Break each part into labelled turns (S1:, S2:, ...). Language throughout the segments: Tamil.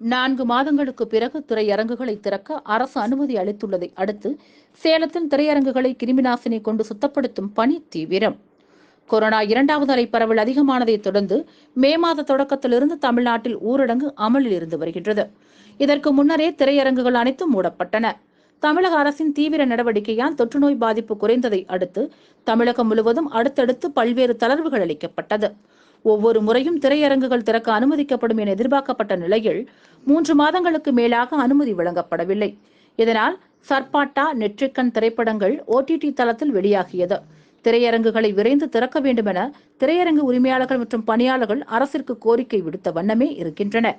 S1: நான்கு மாதங்களுக்கு பிறகு திரையரங்குகளை திறக்க அரசு அனுமதி அளித்துள்ளதை அடுத்து சேலத்தில் திரையரங்குகளை கிருமிநாசினி கொண்டு சுத்தப்படுத்தும் பணி தீவிரம். கொரோனா இரண்டாவது அலை பரவல் அதிகமானதை தொடர்ந்து மே மாத தொடக்கத்திலிருந்து தமிழ்நாட்டில் ஊரடங்கு அமலில் இருந்து வருகின்றது. இதற்கு முன்னரே திரையரங்குகள் அனைத்தும் மூடப்பட்டன. தமிழக அரசின் தீவிர நடவடிக்கையால் தொற்றுநோய் பாதிப்பு குறைந்ததை அடுத்து தமிழகம் முழுவதும் அடுத்தடுத்து பல்வேறு தளர்வுகள் அளிக்கப்பட்டது. ஒவ்வொரு முறையும் திரையரங்குகள் திறக்க அனுமதிக்கப்படும் என எதிர்பார்க்கப்பட்ட நிலையில் மூன்று மாதங்களுக்கு மேலாக அனுமதி வழங்கப்படவில்லை. இதனால் சர்பாட்டா நெற்றிக்கன் திரைப்படங்கள் ஓடிடி தளத்தில் வெளியாகியது. திரையரங்குகளை விரைந்து திறக்க வேண்டும் என திரையரங்கு உரிமையாளர்கள் மற்றும் பணியாளர்கள் அரசிற்கு கோரிக்கை விடுத்த வண்ணமே இருக்கின்றன.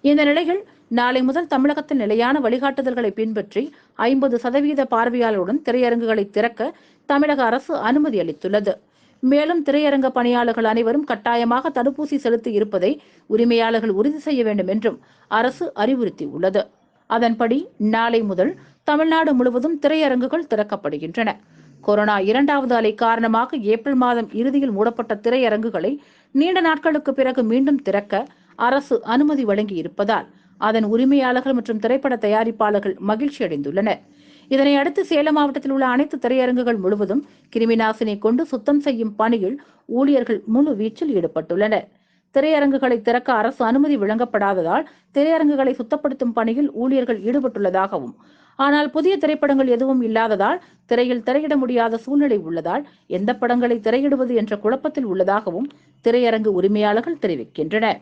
S1: இந்த நிலையில் நாளை முதல் தமிழகத்தில் நிலையான வழிகாட்டுதல்களை பின்பற்றி ஐம்பது சதவீத பார்வையாளருடன் திரையரங்குகளை திறக்க தமிழக அரசு அனுமதி அளித்துள்ளது. மேலும் திரையரங்க பணியாளர்கள் அனைவரும் கட்டாயமாக தடுப்பூசி செலுத்தி இருப்பதை உரிமையாளர்கள் உறுதி செய்ய வேண்டும் என்றும் அரசு அறிவுறுத்தியுள்ளது. அதன்படி நாளை முதல் தமிழ்நாடு முழுவதும் திரையரங்குகள் திறக்கப்படுகின்றன. கொரோனா இரண்டாவது அலை காரணமாக ஏப்ரல் மாதம் இறுதியில் மூடப்பட்ட திரையரங்குகளை நீண்ட நாட்களுக்கு பிறகு மீண்டும் திறக்க அரசு அனுமதி வழங்கி இருப்பதால் அதன் உரிமையாளர்கள் மற்றும் திரைப்பட தயாரிப்பாளர்கள் மகிழ்ச்சி அடைந்துள்ளனர் இதனை அடுத்து சேலம் மாவட்டத்தில் உள்ள அனைத்து திரையரங்குகள் முழுவதும் கிருமிநாசினி கொண்டு சுத்தம் செய்யும் பணியில் ஊழியர்கள் முழு வீச்சில் ஈடுபட்டுள்ளனர். திரையரங்குகளை திறக்க அரசு அனுமதி வழங்கப்படாததால் திரையரங்குகளை சுத்தப்படுத்தும் பணியில் ஊழியர்கள் ஈடுபட்டுள்ளதாகவும் ஆனால் புதிய திரைப்படங்கள் எதுவும் இல்லாததால் திரையில் திரையிட முடியாத சூழ்நிலை உள்ளதால் எந்த படங்களை திரையிடுவது என்ற குழப்பத்தில் உள்ளதாகவும் திரையரங்கு உரிமையாளர்கள் தெரிவிக்கின்றனர்.